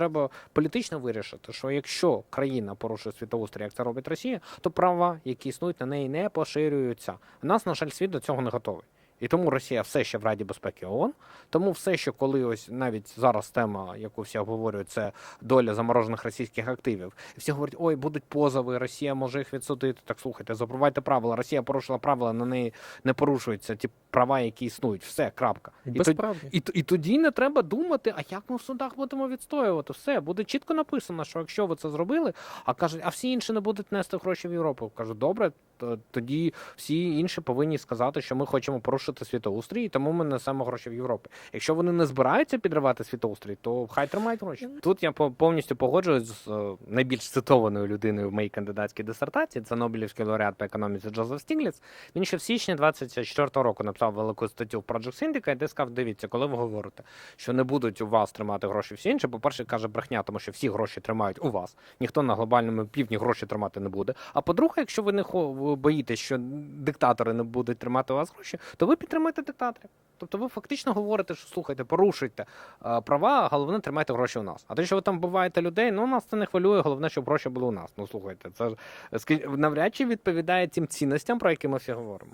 треба політично вирішити, що якщо країна порушує світоустрій, як це робить Росія, то права, які існують на неї, не поширюються. У нас, на жаль, світ до цього не готовий. І тому Росія все ще в Раді безпеки ООН. Тому все, що коли ось навіть зараз тема, яку всі обговорюють, це доля заморожених російських активів. І всі говорять, ой, будуть позови, Росія може їх відсудити. Так слухайте, запровадьте правила. Росія порушила правила, на неї не порушуються ті права, які існують. Все, крапка. І, тоді, і, і тоді не треба думати, а як ми в судах будемо відстоювати. Все буде чітко написано, що якщо ви це зробили, а кажуть, а всі інші не будуть нести гроші в Європу. Кажу, добре, то- тоді всі інші повинні сказати, що ми хочемо порушити світоустрій, і тому ми несемо гроші в Європу. Якщо вони не збираються підривати світоустрій, то хай тримають гроші. Тут я по- повністю погоджуюсь з е, найбільш цитованою людиною в моїй кандидатській дисертації. Це Нобелівський лауреат по економіці Джозеф Стігліц. Він ще в січні 24-го року написав велику статтю в Project Syndicate, де сказав: дивіться, коли ви говорите, що не будуть у вас тримати гроші всі інші. По-перше, каже брехня, тому що всі гроші тримають у вас. Ніхто на глобальному півдні гроші тримати не буде. А по-друге, якщо ви не хо- боїтесь, що диктатори не будуть тримати у вас гроші, то ви підтримаєте диктаторів. Тобто ви фактично говорите, що слухайте, порушуйте е, права, головне тримайте гроші у нас. А те, що ви там вбиваєте людей, ну нас це не хвилює. Головне, щоб гроші були у нас. Ну слухайте, це ж скажіть, навряд чи відповідає тим цінностям, про які ми всі говоримо.